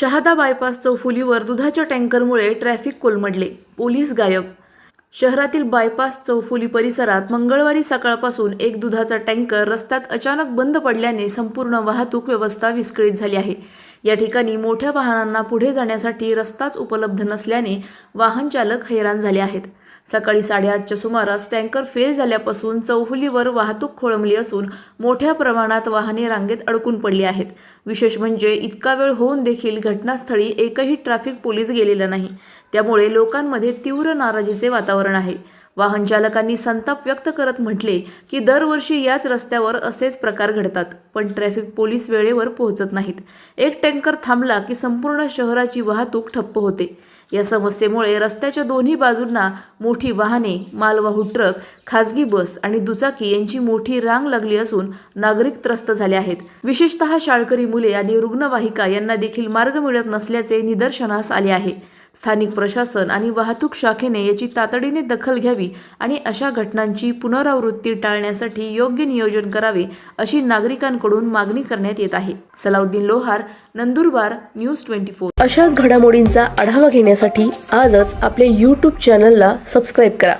Shahada bypass चौफुलीवर दुधाच्या टँकरमुळे traffic कोलमडले. Police गायब शहरातील बायपास चौफुली परिसरात मंगळवारी सकाळपासून एक दुधाचा टँकर रस्त्यात अचानक बंद पडल्याने संपूर्ण वाहतूक व्यवस्था विस्कळीत झाली आहे. या ठिकाणी मोठ्या वाहनांना पुढे जाण्यासाठी रस्ताच उपलब्ध नसल्याने वाहन चालक हैराण झाले आहेत. सकाळी साडेआठच्या सुमारास टँकर फेल झाल्यापासून चौफुलीवर वाहतूक खोळंबली असून मोठ्या प्रमाणात वाहने रांगेत अडकून पडली आहेत. विशेष म्हणजे इतका वेळ होऊन देखील घटनास्थळी एकही ट्रॅफिक पोलीस गेलेला नाही. त्यामुळे लोकांमध्ये तीव्र नाराजीचे वातावरण आहे. वाहन चालकांनी संताप व्यक्त करत म्हटले की दरवर्षी याच रस्त्यावर असेच प्रकार घडतात पण ट्रॅफिक पोलीस वेळेवर पोहोचत नाहीत. एक टँकर थांबला की संपूर्ण शहराची वाहतूक ठप्प होते. या समस्येमुळे रस्त्याच्या दोन्ही बाजूंना मोठी वाहने मालवाहू ट्रक खासगी बस आणि दुचाकी यांची मोठी रांग लागली असून नागरिक त्रस्त झाले आहेत. विशेषतः शाळकरी मुले आणि रुग्णवाहिका यांना देखील मार्ग मिळत नसल्याचे निदर्शनास आले आहे. स्थानिक प्रशासन आणि वाहतूक शाखेने याची तातडीने दखल घ्यावी आणि अशा घटनांची पुनरावृत्ती टाळण्यासाठी योग्य नियोजन करावे अशी नागरिकांकडून मागणी करण्यात येत आहे. Salauddin Lohar Nandurbar news twenty four. अशाच घडामोडींचा आढावा घेण्यासाठी आजच आपल्या यूट्यूब चॅनलला सबस्क्राईब करा.